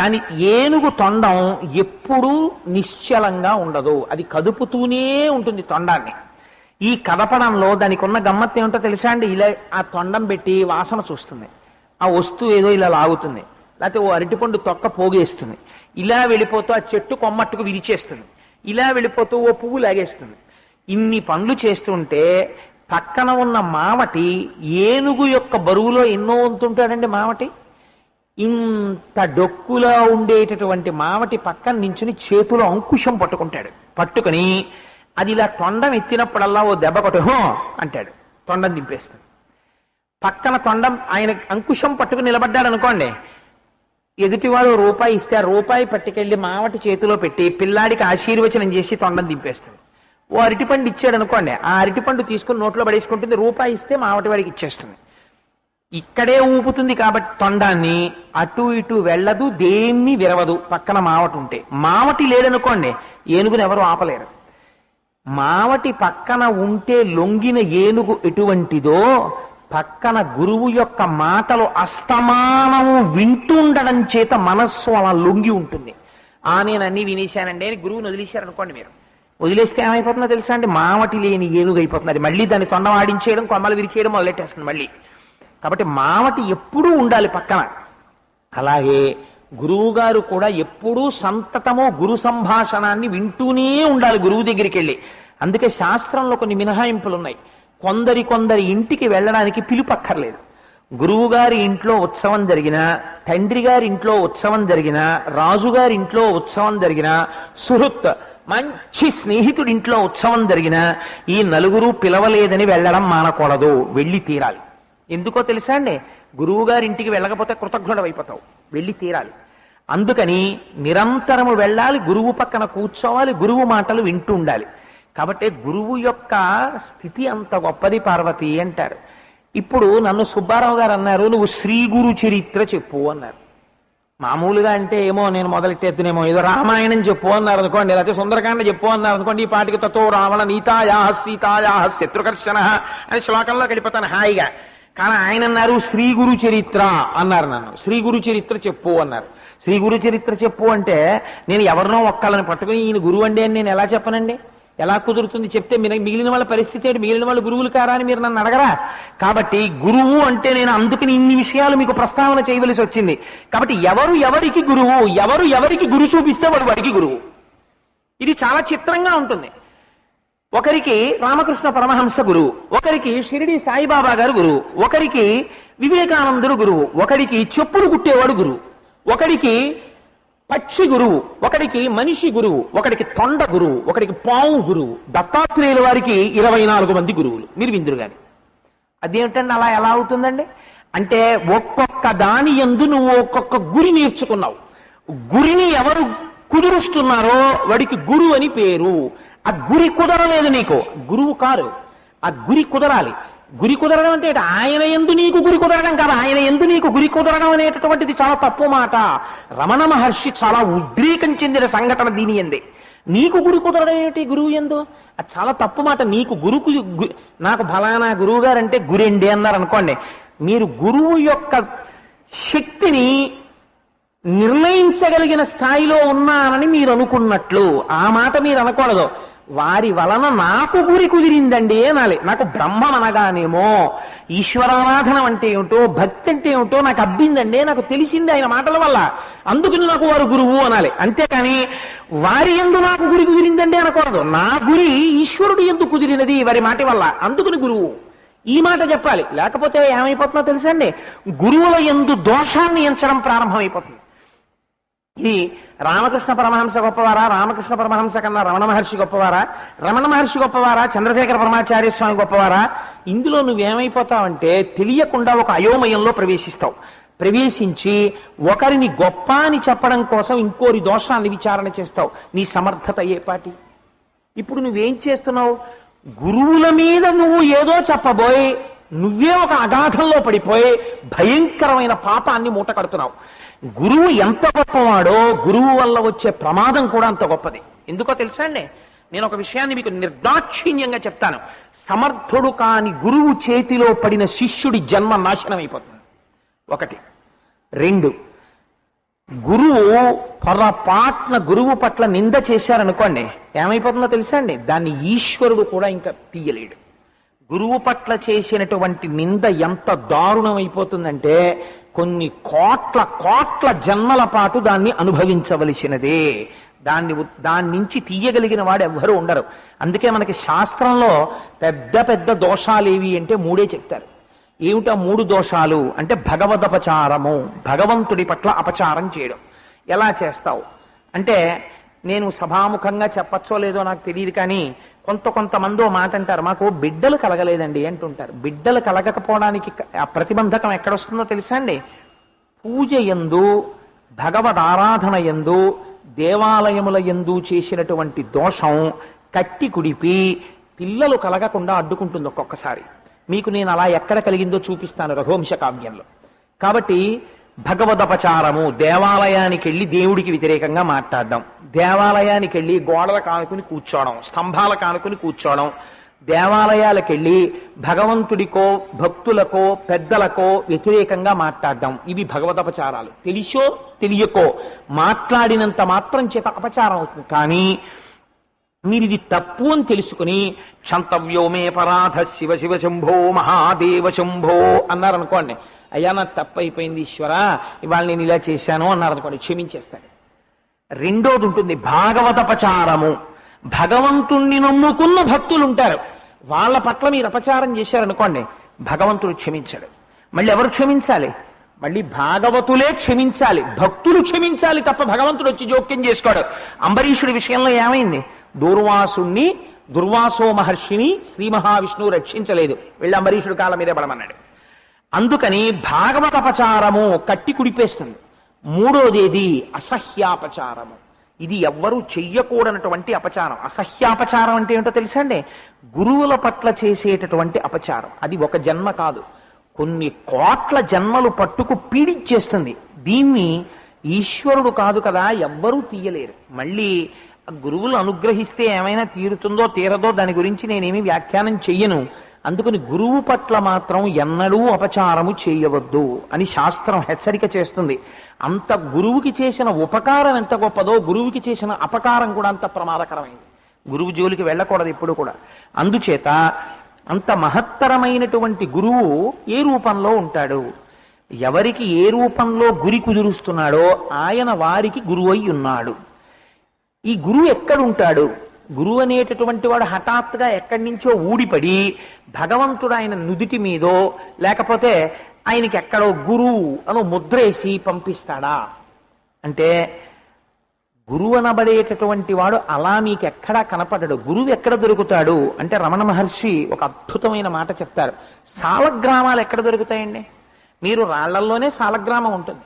దాని ఏనుగు తొండం ఎప్పుడూ నిశ్చలంగా ఉండదు. అది కదుపుతూనే ఉంటుంది తొండాన్ని. ఈ కదపడంలో దానికి ఉన్న గమ్మత్తు ఏమిటో తెలుసా అండి? ఇలా ఆ తొండం పెట్టి వాసన చూస్తుంది. ఆ వస్తువు ఏదో ఇలా లాగుతుంది. లేకపోతే ఓ అరటిపండు తొక్క పోగేస్తుంది. ఇలా వెళ్ళిపోతూ ఆ చెట్టు కొమ్మట్టుకు విరిచేస్తుంది. ఇలా వెళ్ళిపోతూ ఓ పువ్వు లాగేస్తుంది. ఇన్ని పనులు చేస్తుంటే పక్కన ఉన్న మావటి ఏనుగు యొక్క బరువులో ఎన్నో వంతుంటాడండి మావటి ఇంత డొక్కులో ఉండేటటువంటి మావటి పక్కన నించుని చేతిలో అంకుశం పట్టుకుంటాడు. పట్టుకుని అది ఇలా తొండం ఎత్తినప్పుడల్లా ఓ దెబ్బ కొట్టు హో! అంటాడు. తొండం దింపేస్తుంది పక్కన తొండం ఆయన అంకుశం పట్టుకుని నిలబడ్డాడు అనుకోండి. ఎదుటివాడు రూపాయి ఇస్తే ఆ రూపాయి పట్టుకెళ్ళి మావటి చేతిలో పెట్టి పిల్లాడికి ఆశీర్వచనం చేసి తొండం దింపేస్తుంది ఓ అరటిపండు ఇచ్చాడు అనుకోండి. ఆ అరటిపండు తీసుకుని నోట్లో పడేసుకుంటుంది. రూపాయి ఇస్తే మావటి వాడికి ఇచ్చేస్తుంది. ఇక్కడే ఊపుతుంది కాబట్టి తొండాన్ని అటు ఇటు వెళ్ళదు దేన్ని విరవదు. పక్కన మావటి ఉంటే. మావటి లేడనుకోండి ఏనుగుని ఎవరు ఆపలేరు. మావటి పక్కన ఉంటే లొంగిన ఏనుగు ఎటువంటిదో పక్కన గురువు యొక్క మాటలు అస్తమానము వింటుండడం చేత మనస్సు అలా లొంగి ఉంటుంది. ఆ నేను అన్ని వినేశానండి. అని గురువుని వదిలేశారనుకోండి మీరు. వదిలేస్తే ఏమైపోతుందో తెలుసా అండి? మావటి లేని ఏనుగు అయిపోతుంది. మళ్ళీ దాన్ని తొండం ఆడించేయడం కొమ్మలు విరిచేయడం మొదలెట్టేస్తుంది మళ్ళీ. కాబట్టి మావటి ఎప్పుడూ ఉండాలి పక్కన. అలాగే గురువుగారు కూడా ఎప్పుడూ సంతతమో గురు సంభాషణాన్ని వింటూనే ఉండాలి గురువు దగ్గరికి వెళ్ళి అందుకే శాస్త్రంలో కొన్ని మినహాయింపులు ఉన్నాయి కొందరి కొందరి ఇంటికి వెళ్ళడానికి పిలుపక్కర్లేదు. గురువుగారి ఇంట్లో ఉత్సవం జరిగినా తండ్రి గారి ఇంట్లో ఉత్సవం జరిగినా రాజుగారి ఇంట్లో ఉత్సవం జరిగినా సుహృత్ మంచి స్నేహితుడి ఇంట్లో ఉత్సవం జరిగినా ఈ నలుగురు పిలవలేదని వెళ్ళడం మానకూడదు. వెళ్ళి తీరాలి. ఎందుకో తెలుసా అండి? గురువు గారి ఇంటికి వెళ్ళకపోతే కృతజ్ఞుడమైపోతావు. వెళ్ళి తీరాలి. అందుకని నిరంతరము వెళ్ళాలి గురువు పక్కన కూర్చోవాలి గురువు మాటలు వింటూ ఉండాలి. కాబట్టి గురువు యొక్క స్థితి అంత గొప్పది పార్వతి అంటారు. ఇప్పుడు నన్ను సుబ్బారావు గారు అన్నారు నువ్వు శ్రీ గురు చరిత్ర చెప్పు అన్నారు. మామూలుగా అంటే ఏమో నేను మొదలెట్టేద్దునేమో ఏదో రామాయణం చెప్పు అన్నారు అనుకోండి లేకపోతే సుందరకాండ చెప్పు అన్నారు అనుకోండి ఈ పాటికి తతో రావణ నీతాయా సీతాయా శత్రుకర్షణ అని శ్లోకంలో గడిపోతాను హాయిగా. కానీ ఆయన అన్నారు శ్రీ గురు చరిత్ర అన్నారు నన్ను. శ్రీ గురు చరిత్ర చెప్పు అన్నారు. శ్రీ గురు చరిత్ర చెప్పు అంటే నేను ఎవరినో ఒక్కళ్ళని పట్టుకుని ఈయన గురువు అండి అని నేను ఎలా చెప్పనండి? ఎలా కుదురుతుంది? చెప్తే మీరు మిగిలిన వాళ్ళ పరిస్థితి ఏంటి? మిగిలిన వాళ్ళు గురువులు కారా అని మీరు నన్ను అడగరా? కాబట్టి గురువు అంటే నేను అందుకని ఇన్ని విషయాలు మీకు ప్రస్తావన చేయవలసి వచ్చింది. కాబట్టి ఎవరు ఎవరికి గురువు ఎవరు ఎవరికి గురు చూపిస్తే వాడు వాడికి గురువు. ఇది చాలా చిత్రంగా ఉంటుంది. ఒకరికి రామకృష్ణ పరమహంస గురువు ఒకరికి షిరిడి సాయిబాబా గారు గురువు ఒకరికి వివేకానందుడు గురువు ఒకరికి చెప్పులు కుట్టేవాడు గురువు ఒకరికి పక్షి గురువు ఒకరికి మనిషి గురువు ఒకరికి తొండ గురువు ఒకరికి పావు గురువు దత్తాత్రేయుల వారికి ఇరవై నాలుగు మంది గురువులు మీరు విందురు గాని. అదేమిటండి అలా ఎలా అవుతుందండి? అంటే ఒక్కొక్క దాని ఎందు నువ్వు ఒక్కొక్క గురి నేర్చుకున్నావు. గురిని ఎవరు కుదురుస్తున్నారో వాడికి గురువు అని పేరు. ఆ గురి కుదరలేదు నీకు. గురువు కారు. ఆ గురి కుదరాలి. గురి కుదరడం అంటే ఆయన ఎందు నీకు గురి కుదరడం కాదు. ఆయన ఎందు నీకు గురి కుదరడం అనేటటువంటిది చాలా తప్పు మాట. రమణ మహర్షి చాలా ఉద్రేకం చెందిన సంఘటన దీని ఎందే. నీకు గురి కుదరడం ఏమిటి గురువు ఎందు? అది చాలా తప్పు మాట. నీకు గురుకు గు- నాకు బలానా గురువు గారు అంటే గురెండి అన్నారు అనుకోండి. మీరు గురువు యొక్క శక్తిని నిర్ణయించగలిగిన స్థాయిలో ఉన్నానని మీరు అనుకున్నట్లు. ఆ మాట మీరు అనకూడదు. వారి వలన నాకు గురి కుదిరిందండి అనాలి. నాకు బ్రహ్మం అనగానేమో ఈశ్వరారాధన అంటే ఏమిటో భక్తి అంటే ఏమిటో నాకు అబ్బిందండి నాకు తెలిసింది ఆయన మాటల వల్ల. అందుకని నాకు వారు గురువు అనాలి. అంతేకాని వారి ఎందు నాకు గురి కుదిరిందండి అనకూడదు. నా గురి ఈశ్వరుడు ఎందు కుదిరినది వారి మాట వల్ల. అందుకుని గురువు. ఈ మాట చెప్పాలి. లేకపోతే ఏమైపోతుందో తెలుసండి? గురువుల ఎందు దోషాన్ని ఎంచడం ప్రారంభమైపోతుంది. ఇది రామకృష్ణ పరమహంస గొప్పవారా? రామకృష్ణ పరమహంస కన్నా రమణ మహర్షి గొప్పవారా? రమణ మహర్షి గొప్పవారా? చంద్రశేఖర పరమాచార్య స్వామి గొప్పవారా? ఇందులో నువ్వేమైపోతావంటే తెలియకుండా ఒక అయోమయంలో ప్రవేశిస్తావు. ప్రవేశించి ఒకరిని గొప్ప అని చెప్పడం కోసం ఇంకోరి దోషాన్ని విచారణ చేస్తావు. నీ సమర్థత ఏపాటి ఇప్పుడు నువ్వేం చేస్తున్నావు? గురువుల మీద నువ్వు ఏదో చెప్పబోయి నువ్వే ఒక అగాధంలో పడిపోయి భయంకరమైన పాపాన్ని మూట కడుతున్నావు గురువు ఎంత గొప్పవాడో గురువు వల్ల వచ్చే ప్రమాదం కూడా అంత గొప్పది. ఎందుకో తెలుసా అండి? నేను ఒక విషయాన్ని మీకు నిర్దాక్షిణ్యంగా చెప్తాను. సమర్థుడు కాని గురువు చేతిలో పడిన శిష్యుడి జన్మ నాశనం అయిపోతుంది ఒకటి. రెండు. గురువు పొరపాట్న గురువు పట్ల నింద చేశారనుకోండి ఏమైపోతుందో తెలుసా అండి? దాన్ని ఈశ్వరుడు కూడా ఇంకా తీయలేడు. గురువు పట్ల చేసినటువంటి నింద ఎంత దారుణమైపోతుందంటే కొన్ని కోట్ల కోట్ల జన్మల పాటు దాన్ని అనుభవించవలసినదే. దాన్ని దాని నుంచి తీయగలిగిన వాడు ఎవ్వరూ ఉండరు. అందుకే మనకి శాస్త్రంలో పెద్ద పెద్ద దోషాలేవి అంటే మూడే చెప్తారు. ఏమిటా మూడు దోషాలు? అంటే భగవదపచారము భగవంతుడి పట్ల అపచారం చేయడం. ఎలా చేస్తావు? అంటే నేను సభాముఖంగా చెప్పచ్చో లేదో నాకు తెలియదు కానీ కొంత కొంతమంది ఓ మాట అంటారు మాకు బిడ్డలు కలగలేదండి అంటుంటారు. బిడ్డలు కలగకపోవడానికి ఆ ప్రతిబంధకం ఎక్కడొస్తుందో తెలుసా అండి? పూజ ఎందు భగవద్ ఆరాధన ఎందు దేవాలయముల ఎందు చేసినటువంటి దోషం కట్టి కుడిపి పిల్లలు కలగకుండా అడ్డుకుంటుంది ఒక్కొక్కసారి. మీకు నేను అలా ఎక్కడ కలిగిందో చూపిస్తాను రఘువంశ కావ్యంలో. కాబట్టి భగవదపచారము దేవాలయానికి వెళ్ళి దేవుడికి వ్యతిరేకంగా మాట్లాడడం. దేవాలయానికి వెళ్ళి గోడల కానుకుని కూర్చోవడం స్తంభాల కానుకుని కూర్చోవడం దేవాలయాలకు వెళ్ళి భగవంతుడికో భక్తులకో పెద్దలకో వ్యతిరేకంగా మాట్లాడడం. ఇవి భగవదపచారాలు. తెలిసో తెలియకో మాట్లాడినంత మాత్రం చేత అపచారం అవుతుంది. కానీ మీరు ఇది తప్పు అని తెలుసుకుని క్షంతవ్యోమే పరాధ శివ శివ శంభో మహాదేవ శంభో అన్నారు అనుకోండి అయ్యా నాకు తప్పైపోయింది ఈశ్వర ఇవాళ నేను ఇలా చేశాను అన్నారు అనుకోండి క్షమించేస్తాడు. రెండోది ఉంటుంది భాగవతపచారము భగవంతుణ్ణి నమ్ముకున్న భక్తులు ఉంటారు వాళ్ళ పట్ల మీరు అపచారం చేశారనుకోండి భగవంతుడు క్షమించాడు. మళ్ళీ ఎవరు క్షమించాలి? మళ్ళీ భాగవతులే క్షమించాలి. భక్తులు క్షమించాలి తప్ప భగవంతుడు వచ్చి జోక్యం చేసుకోడు. అంబరీషుడి విషయంలో ఏమైంది? దూర్వాసుణ్ణి దుర్వాసో మహర్షిని శ్రీ మహావిష్ణువు రక్షించలేదు. వెళ్ళి అంబరీషుడి కాలం మీదే పడమన్నాడు. అందుకని భాగవతపచారము కట్టి కుడిపేస్తుంది. మూడోదేది అసహ్యాపచారము. ఇది ఎవ్వరూ చెయ్యకూడనటువంటి అపచారం. అసహ్యాపచారం అంటే ఏంటో తెలుసా అండి? గురువుల పట్ల చేసేటటువంటి అపచారం. అది ఒక జన్మ కాదు. కొన్ని కోట్ల జన్మలు పట్టుకు పీడిచ్చేస్తుంది. దీన్ని ఈశ్వరుడు కాదు కదా ఎవ్వరూ తీయలేరు. మళ్ళీ ఆ గురువులు అనుగ్రహిస్తే ఏమైనా తీరుతుందో తీరదో దాని గురించి నేనేమి వ్యాఖ్యానం చెయ్యను. అందుకని గురువు పట్ల మాత్రం ఎన్నడూ అపచారము చేయవద్దు అని శాస్త్రం హెచ్చరిక చేస్తుంది. అంత గురువుకి చేసిన ఉపకారం ఎంత గొప్పదో గురువుకి చేసిన అపకారం కూడా అంత ప్రమాదకరమైంది. గురువు జోలికి వెళ్ళకూడదు ఎప్పుడు కూడా. అందుచేత అంత మహత్తరమైనటువంటి గురువు ఏ రూపంలో ఉంటాడు? ఎవరికి ఏ రూపంలో గురి కుదురుస్తున్నాడో ఆయన వారికి గురువు అయి ఉన్నాడు. ఈ గురువు ఎక్కడుంటాడు? గురువు అనేటటువంటి వాడు హఠాత్తుగా ఎక్కడి నుంచో ఊడిపడి భగవంతుడు ఆయన నుదిటి మీదో లేకపోతే ఆయనకి ఎక్కడో గురువు అను ముద్రేసి పంపిస్తాడా? అంటే గురువు అనబడేటటువంటి వాడు అలా మీకు ఎక్కడా కనపడడు. గురువు ఎక్కడ దొరుకుతాడు? అంటే రమణ మహర్షి ఒక అద్భుతమైన మాట చెప్తారు. సాలగ్రామాలు ఎక్కడ దొరుకుతాయండి? మీరు రాళ్ళల్లోనే సాలగ్రామం ఉంటుంది.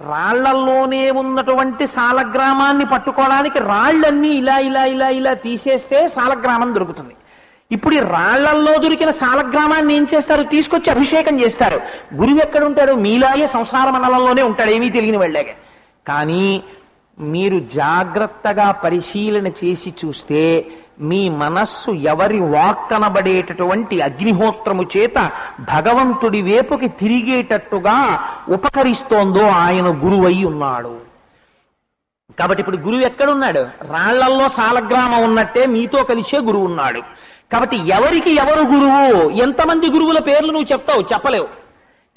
రాళ్ళల్లోనే ఉన్నటువంటి సాలగ్రామాన్ని పట్టుకోవడానికి రాళ్ళన్నీ ఇలా ఇలా ఇలా ఇలా తీసేస్తే సాలగ్రామం దొరుకుతుంది. ఇప్పుడు ఈ రాళ్ళల్లో దొరికిన సాలగ్రామాన్ని ఏం చేస్తారు? తీసుకొచ్చి అభిషేకం చేస్తారు. గురువు ఎక్కడ ఉంటాడు మీలాగే సంసార మండలంలోనే ఉంటాడు. ఏమీ తెలియని వెళ్ళాక. కానీ మీరు జాగ్రత్తగా పరిశీలన చేసి చూస్తే మీ మనస్సు ఎవరి వాక్కనబడేటటువంటి అగ్నిహోత్రము చేత భగవంతుడి వేపుకి తిరిగేటట్టుగా ఉపకరిస్తోందో ఆయన గురువై ఉన్నాడు. కాబట్టి ఇప్పుడు గురువు ఎక్కడున్నాడు? రాళ్ళల్లో సాలగ్రామం ఉన్నట్టే మీతో కలిసే గురువు ఉన్నాడు. కాబట్టి ఎవరికి ఎవరు గురువు? ఎంతమంది గురువుల పేర్లు నువ్వు చెప్తావు? చెప్పలేవు.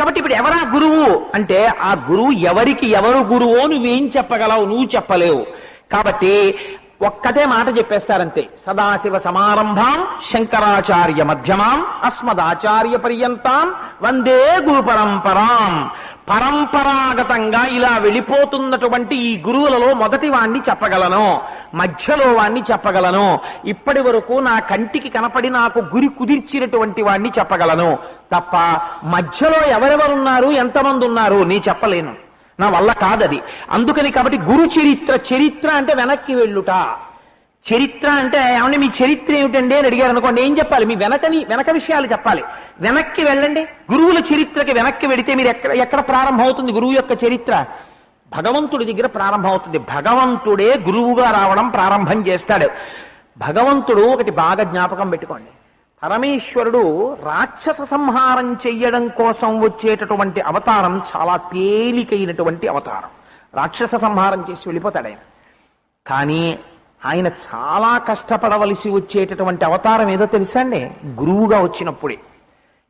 కాబట్టి ఇప్పుడు ఎవరా గురువు? అంటే ఆ గురువు ఎవరికి ఎవరు గురువో నువ్వేం చెప్పగలవు నువ్వు చెప్పలేవు. కాబట్టి ఒక్కటే మాట చెప్పేస్తారంతే. సదాశివ సమారంభాం శంకరాచార్య మధ్యమాం అస్మదాచార్య పర్యంతాం వందే గురు పరంపరాం. పరంపరాగతంగా ఇలా వెళ్ళిపోతున్నటువంటి ఈ గురువులలో మొదటి వాణ్ణి చెప్పగలను మధ్యలో వాణ్ణి చెప్పగలను ఇప్పటి వరకు నా కంటికి కనపడి నాకు గురి కుదిర్చినటువంటి వాణ్ణి చెప్పగలను. తప్ప మధ్యలో ఎవరెవరున్నారు ఎంతమంది ఉన్నారు నీ చెప్పలేను. నా వల్ల కాదది. అందుకని కాబట్టి గురు చరిత్ర చరిత్ర అంటే వెనక్కి వెళ్ళుట. చరిత్ర అంటే ఏమంటే మీ చరిత్ర ఏమిటండి అని అడిగారు అనుకోండి ఏం చెప్పాలి? మీ వెనకని వెనక విషయాలు చెప్పాలి. వెనక్కి వెళ్ళండి. గురువుల చరిత్రకి వెనక్కి వెడితే మీరు ఎక్కడ ఎక్కడ ప్రారంభమవుతుంది గురువు యొక్క చరిత్ర? భగవంతుడి దగ్గర ప్రారంభం అవుతుంది భగవంతుడే గురువుగా రావడం ప్రారంభం చేస్తాడు. భగవంతుడు ఒకటి బాగా జ్ఞాపకం పెట్టుకోండి. పరమేశ్వరుడు రాక్షస సంహారం చెయ్యడం కోసం వచ్చేటటువంటి అవతారం చాలా తేలికైనటువంటి అవతారం. రాక్షస సంహారం చేసి వెళ్ళిపోతాడు ఆయన. కానీ ఆయన చాలా కష్టపడవలసి వచ్చేటటువంటి అవతారం ఏదో తెలుసా అండి గురువుగా వచ్చినప్పుడే.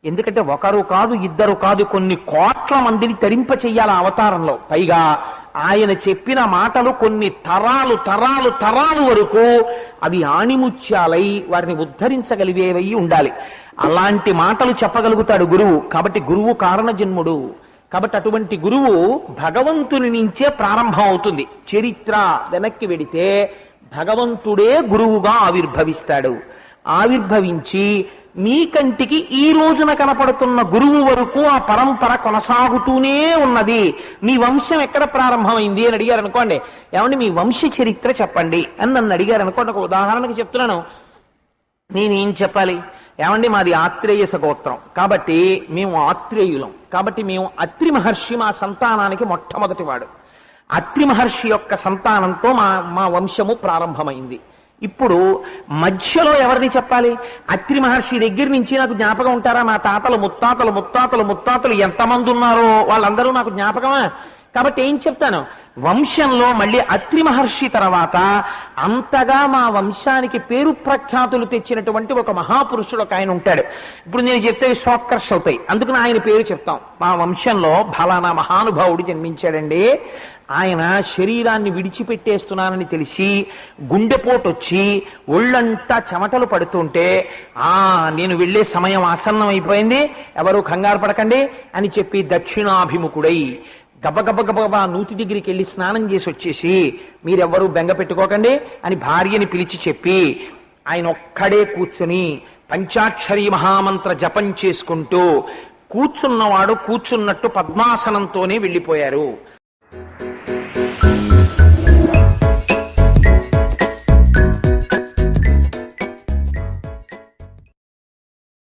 ఎందుకంటే ఒకరు కాదు ఇద్దరు కాదు కొన్ని కోట్ల మందిని తరింప చెయ్యాలి అవతారంలో. పైగా ఆయన చెప్పిన మాటలు కొన్ని తరాలు తరాలు తరాలు వరకు అవి ఆణిముత్యాలై వారిని ఉద్ధరించగలిగేవై ఉండాలి. అలాంటి మాటలు చెప్పగలుగుతాడు గురువు. కాబట్టి గురువు కారణజన్ముడు. కాబట్టి అటువంటి గురువు భగవంతుని నుంచే ప్రారంభం అవుతుంది చరిత్ర వెనక్కి వెడితే భగవంతుడే గురువుగా ఆవిర్భవిస్తాడు. ఆవిర్భవించి మీ కంటికి ఈ రోజున కనపడుతున్న గురువు వరకు ఆ పరంపర కొనసాగుతూనే ఉన్నది. మీ వంశం ఎక్కడ ప్రారంభమైంది అని అడిగారు అనుకోండి. ఏమండి మీ వంశ చరిత్ర చెప్పండి అని నన్ను అడిగారు అనుకోండి. ఒక ఉదాహరణకు చెప్తున్నాను. నేనేం చెప్పాలి? ఏమండి మాది ఆత్రేయస గోత్రం కాబట్టి మేము ఆత్రేయులం. కాబట్టి మేము అత్రి మహర్షి మా సంతానానికి మొట్టమొదటివాడు. అత్రి మహర్షి యొక్క సంతానంతో మా మా వంశము ప్రారంభమైంది. ఇప్పుడు మధ్యలో ఎవరిని చెప్పాలి? అత్రి మహర్షి దగ్గర నుంచి నాకు జ్ఞాపకం ఉంటారా? మా తాతలు ముత్తాతలు ముత్తాతలు ముత్తాతలు ఎంతమంది ఉన్నారో? వాళ్ళందరూ నాకు జ్ఞాపకమా? కాబట్టి ఏం చెప్తాను? వంశంలో మళ్ళీ అత్రి మహర్షి తర్వాత అంతగా మా వంశానికి పేరు ప్రఖ్యాతులు తెచ్చినటువంటి ఒక మహాపురుషుడు ఒక ఆయన ఉంటాడు. ఇప్పుడు నేను చెప్తే షాక్కర్స్ అవుతాయి. అందుకని ఆయన పేరు చెప్తాం. మా వంశంలో ఫలానా మహానుభావుడు జన్మించాడండి. ఆయన శరీరాన్ని విడిచిపెట్టేస్తున్నానని తెలిసి గుండెపోటు వచ్చి ఒళ్ళంతా చెమటలు పడుతుంటే ఆ నేను వెళ్ళే సమయం ఆసన్నం అయిపోయింది ఎవరు కంగారు పడకండి అని చెప్పి దక్షిణాభిముఖుడై గబగబ గబగబా నూతి దగ్గరికి వెళ్ళి స్నానం చేసి వచ్చేసి మీరెవ్వరూ బెంగ పెట్టుకోకండి అని భార్యని పిలిచి చెప్పి ఆయన ఒక్కడే కూర్చుని పంచాక్షరి మహామంత్ర జపం చేసుకుంటూ కూర్చున్నవాడు కూర్చున్నట్టు పద్మాసనంతోనే వెళ్ళిపోయారు.